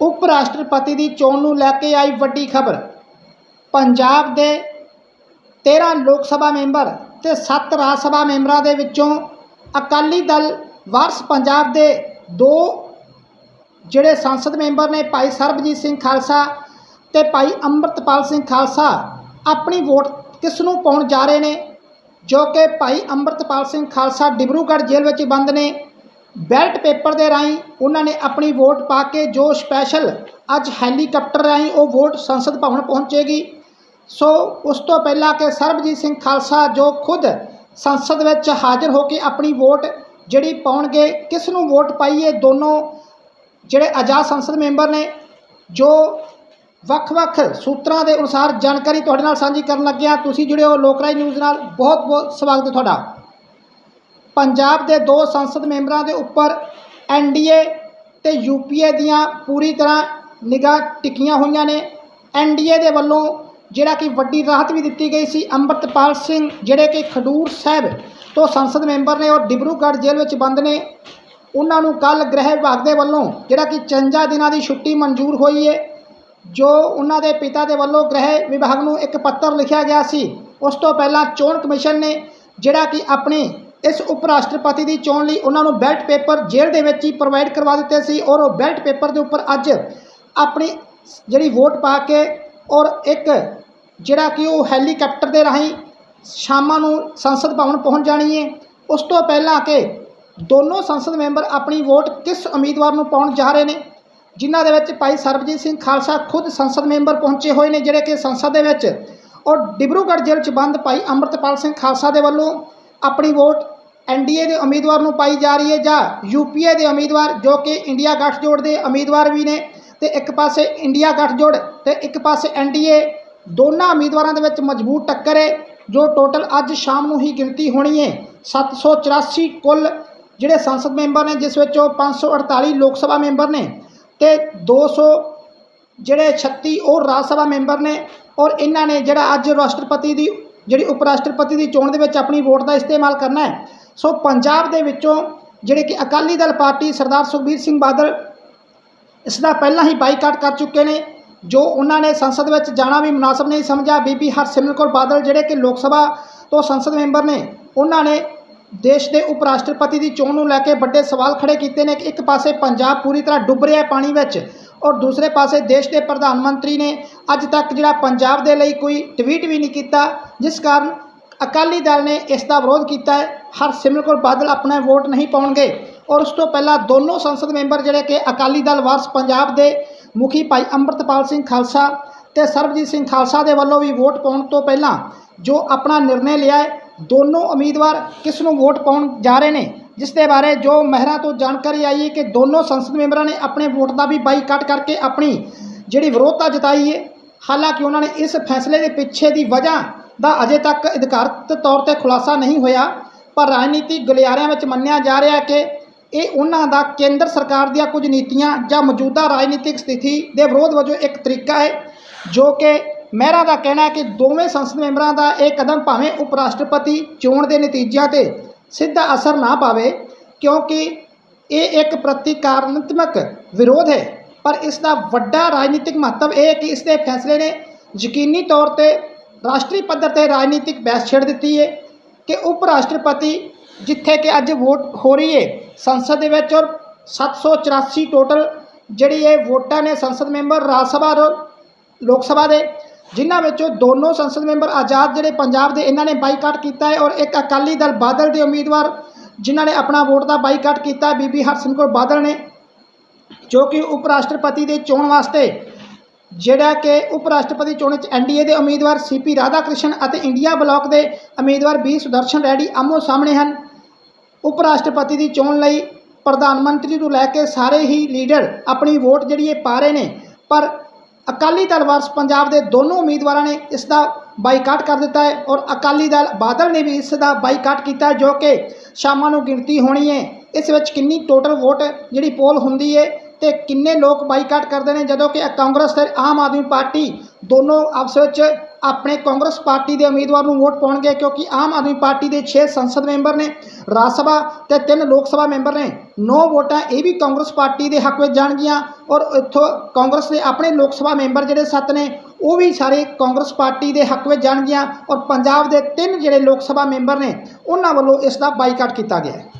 ਉਪ ਰਾਸ਼ਟਰਪਤੀ ਦੀ ਚੋਣ ਨੂੰ ਲੈ ਕੇ ਆਈ ਵੱਡੀ ਖਬਰ। ਪੰਜਾਬ ਦੇ 13 ਲੋਕ ਸਭਾ ਮੈਂਬਰ ਤੇ 7 ਰਾਜ ਸਭਾ ਮੈਂਬਰਾਂ ਦੇ ਵਿੱਚੋਂ ਅਕਾਲੀ ਦਲ ਵਾਰਸ ਪੰਜਾਬ ਦੇ ਦੋ ਜਿਹੜੇ ਸੰਸਦ ਮੈਂਬਰ ਨੇ, ਭਾਈ ਸਰਬਜੀਤ ਸਿੰਘ ਖਾਲਸਾ ਤੇ ਭਾਈ ਅੰਮ੍ਰਿਤਪਾਲ ਸਿੰਘ ਖਾਲਸਾ, ਆਪਣੀ ਵੋਟ ਕਿਸ ਨੂੰ ਪਾਉਣ ਜਾ ਰਹੇ ਨੇ? ਜੋ ਕਿ ਭਾਈ ਅੰਮ੍ਰਿਤਪਾਲ ਸਿੰਘ ਖਾਲਸਾ ਡਿਬਰੂਗੜ੍ਹ ਜੇਲ੍ਹ ਵਿੱਚ ਬੰਦ ਨੇ। ਬੈਲਟ ਪੇਪਰ ਦੇ ਰਾਹੀਂ ਉਹਨਾਂ ਨੇ ਆਪਣੀ ਵੋਟ ਪਾ ਕੇ ਜੋ ਸਪੈਸ਼ਲ ਅੱਜ ਹੈਲੀਕਾਪਟਰ ਰਾਹੀਂ ਉਹ ਵੋਟ ਸੰਸਦ ਭਵਨ ਪਹੁੰਚੇਗੀ। ਸੋ ਉਸ ਤੋਂ ਪਹਿਲਾਂ ਕਿ ਸਰਬਜੀਤ ਸਿੰਘ ਖਾਲਸਾ ਜੋ ਖੁਦ ਸੰਸਦ ਵਿੱਚ ਹਾਜ਼ਰ ਹੋ ਕੇ ਆਪਣੀ ਵੋਟ ਜਿਹੜੀ ਪਾਉਣਗੇ, ਕਿਸ ਨੂੰ ਵੋਟ ਪਾਈਏ, ਦੋਨੋਂ ਜਿਹੜੇ ਆਜ਼ਾਦ ਸੰਸਦ ਮੈਂਬਰ ਨੇ, ਜੋ ਵੱਖ-ਵੱਖ ਸੂਤਰਾਂ ਦੇ ਅਨੁਸਾਰ ਜਾਣਕਾਰੀ ਤੁਹਾਡੇ ਨਾਲ ਸਾਂਝੀ ਕਰਨ ਲੱਗਿਆ, ਤੁਸੀਂ ਜੁੜੇ ਹੋ ਲੋਕਰਾਜ ਨਿਊਜ਼ ਨਾਲ। ਬਹੁਤ-ਬਹੁਤ ਸਵਾਗਤ ਹੈ ਤੁਹਾਡਾ। ਪੰਜਾਬ ਦੇ ਦੋ ਸੰਸਦ ਮੈਂਬਰਾਂ ਦੇ ਉੱਪਰ ਐਨਡੀਏ ਤੇ ਯੂਪੀਏ ਦੀਆਂ ਪੂਰੀ ਤਰ੍ਹਾਂ ਨਿਗਾਹ ਟਿਕੀਆਂ ਹੋਈਆਂ ਨੇ। ਐਨਡੀਏ ਦੇ ਵੱਲੋਂ ਜਿਹੜਾ ਕਿ ਵੱਡੀ ਰਾਹਤ ਵੀ ਦਿੱਤੀ ਗਈ ਸੀ ਅੰਮ੍ਰਿਤਪਾਲ ਸਿੰਘ, ਜਿਹੜੇ ਕਿ ਖਡੂਰ ਸਾਹਿਬ ਤੋਂ ਸੰਸਦ ਮੈਂਬਰ ਨੇ ਔਰ ਡਿਬਰੂਗੜ੍ਹ ਜੇਲ੍ਹ ਵਿੱਚ ਬੰਦ ਨੇ। ਉਹਨਾਂ ਨੂੰ ਕੱਲ ਗ੍ਰਹਿ ਵਿਭਾਗ ਦੇ ਵੱਲੋਂ ਜਿਹੜਾ ਕਿ 54 ਦਿਨਾਂ ਦੀ ਛੁੱਟੀ ਮਨਜ਼ੂਰ ਹੋਈ ਹੈ ਜੋ ਉਹਨਾਂ ਦੇ ਪਿਤਾ ਦੇ ਵੱਲੋਂ ਗ੍ਰਹਿ ਵਿਭਾਗ ਨੂੰ ਇੱਕ ਪੱਤਰ ਲਿਖਿਆ ਗਿਆ ਸੀ। ਉਸ ਤੋਂ ਪਹਿਲਾਂ ਚੋਣ ਕਮਿਸ਼ਨ ਨੇ ਜਿਹੜਾ ਕਿ ਆਪਣੀ ਇਸ ਉਪ ਰਾਸ਼ਟਰਪਤੀ ਦੀ ਚੋਣ ਲਈ ਉਹਨਾਂ ਨੂੰ ਬੈਲਟ ਪੇਪਰ ਜੇਲ੍ਹ ਦੇ ਵਿੱਚ ਹੀ ਪ੍ਰੋਵਾਈਡ ਕਰਵਾ ਦਿੱਤੇ ਸੀ ਔਰ ਉਹ ਬੈਲਟ ਪੇਪਰ ਦੇ ਉੱਪਰ ਅੱਜ ਆਪਣੀ ਜਿਹੜੀ ਵੋਟ ਪਾ ਕੇ ਔਰ ਇੱਕ ਜਿਹੜਾ ਕਿ ਉਹ ਹੈਲੀਕਾਪਟਰ ਦੇ ਰਾਹੀਂ ਸ਼ਾਮਾਂ ਨੂੰ ਸੰਸਦ ਭਵਨ ਪਹੁੰਚ ਜਾਣੀ ਹੈ ਉਸ ਤੋਂ ਪਹਿਲਾਂ ਕਿ ਦੋਨੋਂ ਸੰਸਦ ਮੈਂਬਰ ਆਪਣੀ ਵੋਟ ਕਿਸ ਉਮੀਦਵਾਰ ਨੂੰ ਪਾਉਣ ਜਾ ਰਹੇ ਨੇ, ਜਿਨ੍ਹਾਂ ਦੇ ਵਿੱਚ ਭਾਈ ਸਰਬਜੀਤ ਸਿੰਘ ਖਾਲਸਾ ਖੁਦ ਸੰਸਦ ਮੈਂਬਰ ਪਹੁੰਚੇ ਹੋਏ ਨੇ, ਜਿਹੜੇ ਕਿ ਸੰਸਦ ਦੇ ਵਿੱਚ ਔਰ ਡਿਬਰੂਗੜ੍ਹ ਜੇਲ੍ਹ 'ਚ ਬੰਦ ਭਾਈ ਅੰਮ੍ਰਿਤਪਾਲ ਸਿੰਘ ਖਾਲਸਾ ਦੇ ਵੱਲੋਂ ਆਪਣੀ ਵੋਟ ਐਨਡੀਏ ਦੇ ਉਮੀਦਵਾਰ ਨੂੰ ਪਾਈ ਜਾ ਰਹੀ ਹੈ ਜਾਂ ਯੂਪੀਏ ਦੇ ਉਮੀਦਵਾਰ ਜੋ ਕਿ ਇੰਡੀਆ ਗੱਠਜੋੜ ਦੇ ਉਮੀਦਵਾਰ ਵੀ ਨੇ ਤੇ ਇੱਕ ਪਾਸੇ ਇੰਡੀਆ ਗੱਠਜੋੜ ਤੇ ਇੱਕ ਪਾਸੇ ਐਨਡੀਏ ਦੋਨਾਂ ਉਮੀਦਵਾਰਾਂ ਦੇ ਵਿੱਚ ਮਜ਼ਬੂਤ ਟੱਕਰ ਹੈ, ਜੋ ਟੋਟਲ ਅੱਜ ਸ਼ਾਮ ਨੂੰ ਹੀ ਗਿਣਤੀ ਹੋਣੀ ਹੈ। 784 ਕੁੱਲ ਜਿਹੜੇ ਸੰਸਦ ਮੈਂਬਰ ਨੇ, ਜਿਸ ਵਿੱਚੋਂ 548 ਲੋਕ ਸਭਾ ਮੈਂਬਰ ਨੇ ਤੇ 200 ਜਿਹੜੇ 36 ਉਹ ਰਾਜ ਸਭਾ ਮੈਂਬਰ ਨੇ ਔਰ ਇਹਨਾਂ ਨੇ ਜਿਹੜਾ ਅੱਜ ਰਾਸ਼ਟਰਪਤੀ ਦੀ, ਜਿਹੜੀ ਉਪ ਰਾਸ਼ਟਰਪਤੀ ਦੀ ਚੋਣ ਦੇ ਵਿੱਚ ਆਪਣੀ ਵੋਟ ਦਾ ਇਸਤੇਮਾਲ ਕਰਨਾ ਹੈ ਸੋ ਪੰਜਾਬ ਦੇ ਵਿੱਚੋਂ ਜਿਹੜੇ ਕਿ ਅਕਾਲੀ ਦਲ ਪਾਰਟੀ ਸਰਦਾਰ ਸੁਖਬੀਰ ਸਿੰਘ ਬਾਦਲ ਇਸ ਦਾ ਪਹਿਲਾਂ ਹੀ ਬਾਈਕਾਟ ਕਰ ਚੁੱਕੇ ਨੇ, ਜੋ ਉਹਨਾਂ ਨੇ ਸੰਸਦ ਵਿੱਚ ਜਾਣਾ ਵੀ ਮੁਨਾਸਬ ਨਹੀਂ ਸਮਝਿਆ। ਬੀਬੀ ਹਰਸਿਮਰਤ ਕੌਰ ਬਾਦਲ ਜਿਹੜੇ ਕਿ ਲੋਕ ਸਭਾ ਤੋਂ ਸੰਸਦ ਮੈਂਬਰ ਨੇ, ਉਹਨਾਂ ਨੇ ਦੇਸ਼ ਦੇ ਉਪ ਰਾਸ਼ਟਰਪਤੀ ਦੀ ਚੋਣ ਨੂੰ ਲੈ ਕੇ ਵੱਡੇ ਸਵਾਲ ਖੜੇ ਕੀਤੇ ਨੇ ਕਿ ਇੱਕ ਪਾਸੇ ਪੰਜਾਬ ਪੂਰੀ ਤਰ੍ਹਾਂ ਡੁੱਬ ਰਿਹਾ ਹੈ ਪਾਣੀ ਵਿੱਚ ਔਰ ਦੂਸਰੇ ਪਾਸੇ ਦੇਸ਼ ਦੇ ਪ੍ਰਧਾਨ ਮੰਤਰੀ ਨੇ ਅੱਜ ਤੱਕ ਜਿਹੜਾ ਪੰਜਾਬ ਦੇ ਲਈ ਕੋਈ ਟਵੀਟ ਵੀ ਨਹੀਂ ਕੀਤਾ, ਜਿਸ ਕਾਰਨ ਅਕਾਲੀ ਦਲ ਨੇ ਇਸ ਦਾ ਵਿਰੋਧ ਕੀਤਾ ਹੈ। ਹਰਸਿਮਰਤ ਕੌਰ ਬਾਦਲ ਆਪਣਾ ਵੋਟ ਨਹੀਂ ਪਾਉਣਗੇ। ਔਰ ਉਸ ਤੋਂ ਪਹਿਲਾਂ ਦੋਨੋਂ ਸੰਸਦ ਮੈਂਬਰ ਜਿਹੜੇ ਕਿ ਅਕਾਲੀ ਦਲ ਵਾਰਸ ਪੰਜਾਬ ਦੇ ਮੁਖੀ ਭਾਈ ਅੰਮ੍ਰਿਤਪਾਲ ਸਿੰਘ ਖਾਲਸਾ ਤੇ ਸਰਬਜੀਤ ਸਿੰਘ ਖਾਲਸਾ ਦੇ ਵੱਲੋਂ ਵੀ ਵੋਟ ਪਾਉਣ ਤੋਂ ਪਹਿਲਾਂ ਜੋ ਆਪਣਾ ਨਿਰਣੇ ਲਿਆ ਹੈ, ਦੋਨੋਂ ਉਮੀਦਵਾਰ ਕਿਸ ਨੂੰ ਵੋਟ ਪਾਉਣ ਜਾ ਰਹੇ ਨੇ? ਜਿਸ ਦੇ ਬਾਰੇ ਜੋ ਮਹਿਰਾਂ ਤੋਂ ਜਾਣਕਾਰੀ ਆਈ ਹੈ ਕਿ ਦੋਨੋਂ ਸੰਸਦ ਮੈਂਬਰਾਂ ਨੇ ਆਪਣੇ ਵੋਟ ਦਾ ਵੀ ਬਾਈਕਾਟ ਕਰਕੇ ਆਪਣੀ ਜਿਹੜੀ ਵਿਰੋਧਤਾ ਜਤਾਈ ਹੈ। ਹਾਲਾਂਕਿ ਉਹਨਾਂ ਨੇ ਇਸ ਫੈਸਲੇ ਦੇ ਪਿੱਛੇ ਦੀ ਵਜ੍ਹਾ ਦਾ ਅਜੇ ਤੱਕ ਅਧਿਕਾਰਤ ਤੌਰ ਤੇ ਖੁਲਾਸਾ ਨਹੀਂ ਹੋਇਆ। ਪਰ ਰਾਜਨੀਤਿਕ ਗਲਿਆਰਿਆਂ ਵਿੱਚ ਮੰਨਿਆ ਜਾ ਰਿਹਾ ਹੈ ਕਿ ਇਹ ਉਹਨਾਂ ਦਾ ਕੇਂਦਰ ਸਰਕਾਰ ਦੀਆਂ ਕੁਝ ਨੀਤੀਆਂ ਜਾਂ ਮੌਜੂਦਾ ਰਾਜਨੀਤਿਕ ਸਥਿਤੀ ਦੇ ਵਿਰੋਧ ਵਜੋਂ ਇੱਕ ਤਰੀਕਾ ਹੈ, ਜੋ ਕਿ ਮਹਿਰਾ ਦਾ ਕਹਿਣਾ ਹੈ ਕਿ ਦੋਵੇਂ ਸੰਸਦ ਮੈਂਬਰਾਂ ਦਾ ਇਹ ਕਦਮ ਭਾਵੇਂ ਉਪ ਰਾਸ਼ਟਰਪਤੀ ਚੋਣ ਦੇ ਨਤੀਜਿਆਂ ਤੇ ਸਿੱਧਾ ਅਸਰ ਨਾ ਪਾਵੇ, ਕਿਉਂਕਿ ਇਹ ਇੱਕ ਪ੍ਰਤੀਕਾਰਤਮਕ ਵਿਰੋਧ ਹੈ। ਪਰ ਇਸ ਦਾ ਵੱਡਾ ਰਾਜਨੀਤਿਕ ਮਹੱਤਵ ਇਹ ਹੈ ਕਿ ਇਸ ਦੇ ਫੈਸਲੇ ਨੇ ਯਕੀਨੀ ਤੌਰ ਤੇ ਰਾਸ਼ਟਰੀ ਪੱਧਰ ਤੇ ਰਾਜਨੀਤਿਕ ਬਹਿਸ ਛੇੜ ਦਿੱਤੀ ਹੈ। ਕਿ ਉਪ ਰਾਸ਼ਟਰਪਤੀ ਜਿੱਥੇ ਕਿ ਅੱਜ ਵੋਟ ਹੋ ਰਹੀ ਹੈ ਸੰਸਦ ਦੇ ਵਿੱਚ ਔਰ 784 ਟੋਟਲ ਜਿਹੜੀ ਇਹ ਵੋਟਾਂ ਨੇ ਸੰਸਦ ਮੈਂਬਰ ਰਾਜ ਸਭਾ ਔਰ ਲੋਕ ਸਭਾ ਦੇ, ਜਿਨ੍ਹਾਂ ਵਿੱਚੋਂ ਦੋਨੋਂ ਸੰਸਦ ਮੈਂਬਰ ਆਜ਼ਾਦ ਜਿਹੜੇ ਪੰਜਾਬ ਦੇ ਇਹਨਾਂ ਨੇ ਬਾਈਕਾਟ ਕੀਤਾ ਹੈ ਔਰ ਇੱਕ ਅਕਾਲੀ ਦਲ ਬਾਦਲ ਦੇ ਉਮੀਦਵਾਰ ਜਿਨ੍ਹਾਂ ਨੇ ਆਪਣਾ ਵੋਟ ਦਾ ਬਾਈਕਾਟ ਕੀਤਾ ਬੀਬੀ ਹਰਸਿਮਰਤ ਕੌਰ ਬਾਦਲ ਨੇ, ਜੋ ਕਿ ਉਪ ਰਾਸ਼ਟਰਪਤੀ ਦੇ ਚੋਣ ਵਾਸਤੇ ਜਿਹੜਾ ਕਿ ਉਪ ਰਾਸ਼ਟਰਪਤੀ ਚੋਣ ਵਿੱਚ ਐਨਡੀਏ ਦੇ ਉਮੀਦਵਾਰ ਸੀਪੀ ਰਾਧਾ ਕ੍ਰਿਸ਼ਨ ਅਤੇ ਇੰਡੀਆ ਬਲਾਕ ਦੇ ਉਮੀਦਵਾਰ ਬੀ ਸੁਦਰਸ਼ਨ ਰੈਡੀ ਆਮੋ ਸਾਹਮਣੇ ਹਨ। ਉਪ ਰਾਸ਼ਟਰਪਤੀ ਦੀ ਚੋਣ ਲਈ ਪ੍ਰਧਾਨ ਮੰਤਰੀ ਤੋਂ ਲੈ ਕੇ ਸਾਰੇ ਹੀ ਲੀਡਰ ਆਪਣੀ ਵੋਟ ਜਿਹੜੀ ਇਹ ਪਾ ਰਹੇ ਨੇ, ਪਰ ਅਕਾਲੀ ਦਲ ਵਾਰਸ ਪੰਜਾਬ ਦੇ ਦੋਨੋਂ ਉਮੀਦਵਾਰਾਂ ਨੇ ਇਸ ਦਾ ਬਾਈਕਾਟ ਕਰ ਦਿੱਤਾ ਹੈ ਔਰ ਅਕਾਲੀ ਦਲ ਬਾਦਲ ਨੇ ਵੀ ਇਸ ਦਾ ਬਾਈਕਾਟ ਕੀਤਾ ਜੋ ਕਿ ਸ਼ਾਮਾਂ ਨੂੰ ਗਿਣਤੀ ਹੋਣੀ ਹੈ। ਇਸ ਵਿੱਚ ਕਿੰਨੀ ਟੋਟਲ ਵੋਟ ਜਿਹੜੀ ਪੋਲ ਹੁੰਦੀ ਹੈ ਤੇ ਕਿੰਨੇ ਲੋਕ ਬਾਈਕਾਟ ਕਰਦੇ ਨੇ, ਜਦੋਂ ਕਿ ਕਾਂਗਰਸ ਤੇ ਆਮ ਆਦਮੀ ਪਾਰਟੀ ਦੋਨੋਂ ਆਪਸ ਵਿੱਚ ਆਪਣੇ ਕਾਂਗਰਸ ਪਾਰਟੀ ਦੇ ਉਮੀਦਵਾਰ ਨੂੰ ਵੋਟ ਪਾਉਣਗੇ, ਕਿਉਂਕਿ ਆਮ ਆਦਮੀ ਪਾਰਟੀ ਦੇ 6 ਸੰਸਦ ਮੈਂਬਰ ਨੇ, ਰਾਜ ਸਭਾ ਤੇ 3 ਲੋਕ ਸਭਾ ਮੈਂਬਰ ਨੇ। 9 ਵੋਟਾਂ ਇਹ ਵੀ ਕਾਂਗਰਸ ਪਾਰਟੀ ਦੇ ਹੱਕ ਵਿੱਚ ਜਾਣਗੀਆਂ ਔਰ ਇੱਥੋਂ ਕਾਂਗਰਸ ਦੇ ਆਪਣੇ ਲੋਕ ਸਭਾ ਮੈਂਬਰ ਜਿਹੜੇ 7 ਨੇ, ਉਹ ਵੀ ਸਾਰੇ ਕਾਂਗਰਸ ਪਾਰਟੀ ਦੇ ਹੱਕ ਵਿੱਚ ਜਾਣਗੀਆਂ ਔਰ ਪੰਜਾਬ ਦੇ ਤਿੰਨ ਜਿਹੜੇ ਲੋਕ ਸਭਾ ਮੈਂਬਰ ਨੇ, ਉਹਨਾਂ ਵੱਲੋਂ ਇਸ ਦਾ ਬਾਈਕਾਟ ਕੀਤਾ ਗਿਆ ਹੈ।